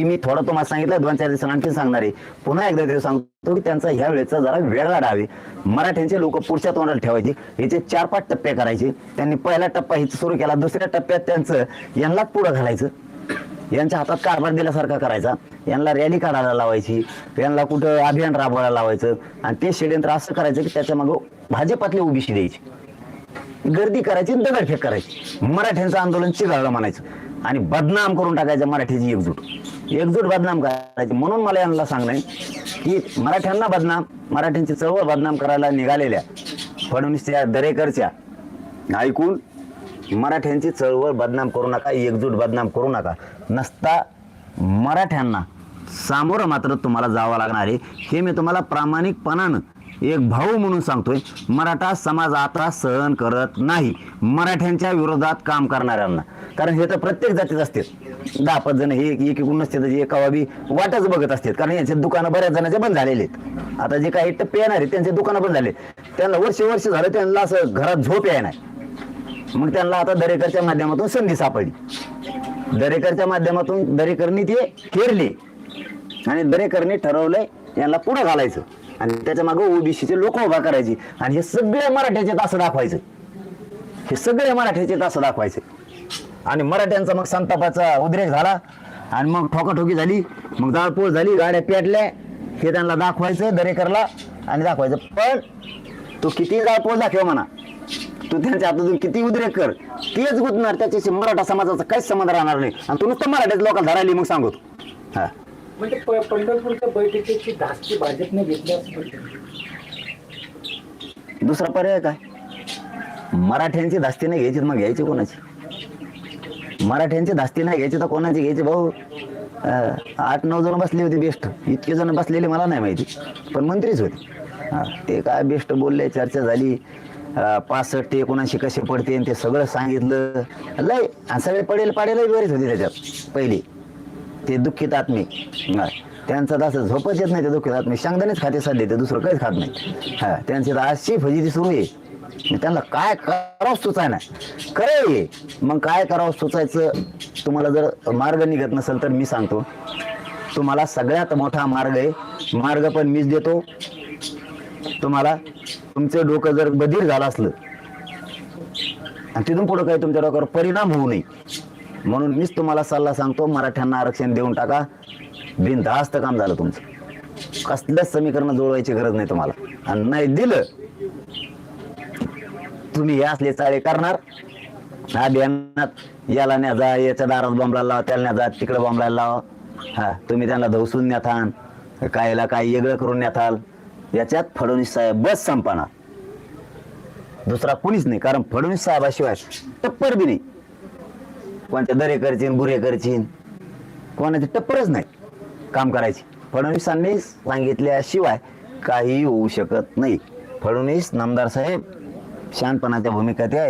ती मी थोडं तुम्हाला सांगितलं दोन चार दिवसांनी आणखी सांगणार आहे. पुन्हा एकदा ते सांगतो की त्यांचा ह्या वेळेचा जरा वेळ डाव मराठ्यांचे लोक पुढच्या तोंडाला ठेवायचे याचे चार पाच टप्पे करायचे. त्यांनी पहिला टप्पा हिच सुरू केला दुसऱ्या टप्प्यात त्यांचं यांनाच पुढं घालायचं. यांच्या हातात कारभार दिल्यासारखा करायचा. यांना रॅली काढायला लावायची यांना कुठं अभियान राबवायला लावायचं. आणि ते षडयंत्र असं करायचं की त्याच्या मागं भाजपातली उभीशी द्यायची. गर्दी करायची दगडफेक करायची. मराठ्यांचं आंदोलन चिघाळलं म्हणायचं. आणि बदनाम करून टाकायचं मराठीची एकजूट. एकजूट बदनाम करायची. म्हणून मला यांना सांगणं की मराठ्यांना बदनाम मराठ्यांची चळवळ बदनाम करायला निघालेल्या फडणवीसच्या दरेकरच्या ऐकून मराठ्यांची चळवळ बदनाम करू नका एकजूट बदनाम करू नका. नसता मराठ्यांना सामोरं मात्र तुम्हाला जावं लागणार आहे. हे मी तुम्हाला प्रामाणिकपणानं एक भाऊ म्हणून सांगतोय मराठा समाज आता सहन करत नाही. मराठ्यांच्या विरोधात काम करणाऱ्यांना. कारण हे तर प्रत्येक जातीत असते दहा पाच जण हे एक एकूण नसते तर जे कवा बी वाटच बघत असतात. कारण यांचे दुकानं बऱ्याच जणांचे बंद झालेले आहेत. आता जे काही टप्पे येणार आहेत त्यांचे दुकानं बंद झाले त्यांना वर्ष वर्ष झालं त्यांना असं घरात झोप येणार मग त्यांना आता दरेकरच्या माध्यमातून संधी सापडली. दरेकरच्या माध्यमातून दरेकरनी ते केरली आणि दरेकरने ठरवलंय यांना पुढे घालायचं. आणि त्याच्यामागे ओबीसीचे लोक उभा करायची. आणि हे सगळे मराठ्याचे तास दाखवायचं. हे सगळे मराठ्याचे तास दाखवायचे. आणि मराठ्यांचा मग संतापाचा उद्रेक झाला. आणि मग ठोकाठोकी झाली. मग जाळपोळ झाली. गाड्या पेटल्या. हे त्यांना दाखवायचं दरेकरला आणि दाखवायचं. पण तू किती जाळपोळ दाखव म्हणा. तू त्यांच्या हातातून किती उद्रेक कर. तेच गुंतणार. त्याच्याशी मराठा समाजाचा काहीच संबंध राहणार नाही. आणि तू नुसतं मराठ्यात लोकांना धरायली मग सांगतो हा. म्हणजे प- पंढरपूरच्या बैठकीची धास्ती भाजपने घेतली असं म्हणतात. दुसरा पर्याय काय? मराठ्यांची धास्ती नाही घ्यायची तर मग घ्यायची कोणाची? मराठ्यांची धास्ती नाही घ्यायची तर कोणाची घ्यायची भाऊ? आठ नऊ जण बसली होती बेस्ट इतके जण बसलेले मला नाही माहिती. पण मंत्रीच होते. ते काय बेस्ट बोलले चर्चा झाली. पासष्ट ते एकोणऐंशी कसे पडते ते सगळं सांगितलं. लय आणि सगळे पडेल पाडेल बरेच होते त्याच्यात. पहिली. ते दुःखित आत्मी. त्यांचा त्यांचं असं झोपच येत नाही ते दुःखित आत्मी. शांगदानेच खाते सध्या ते दुसरं काहीच खात नाही. हा त्यांची तर अशी फजिती सुरू आहे. मग त्यांना काय करावं सुचाय ना मग काय करावं सुचायचं? तुम्हाला जर मार्ग निघत नसेल तर मी सांगतो. तुम्हाला सगळ्यात मोठा मार्ग आहे. मार्ग पण मीच देतो. तुम्हाला तुमचं डोकं जर बधीर झालं असलं आणि तिथून पुढे काही तुमच्या डोक्यावर परिणाम होऊ नये. म्हणून मीच तुम्हाला सल्ला सांगतो मराठ्यांना आरक्षण देऊन टाका. बिनधास्त काम झालं तुमचं. कसल्याच समीकरण जुळवायची गरज नाही तुम्हाला. आणि नाही दिलं तुम्ही हे असले चाळे करणार? अभियानात याला न्या जा याच्या दारात बॉम्बला लावा त्याला न्या जा तिकडे बॉम्बला लावा. हा तुम्ही त्यांना धवसून न्याथान कायला काय वेगळं करून न्याथाल याच्यात फडणवीस साहेब बस संपणार. दुसरा कुणीच नाही कारण फडणवीस साहेबाशिवाय टप्पर बी नाही. कोणत्या दरे करचीन बुरे करचीन कोणाची टप्परच नाही काम करायची. फडणवीसांनी सांगितल्याशिवाय काही होऊ शकत नाही. फडणवीस नामदार साहेब शांतपणाच्या भूमिका त्या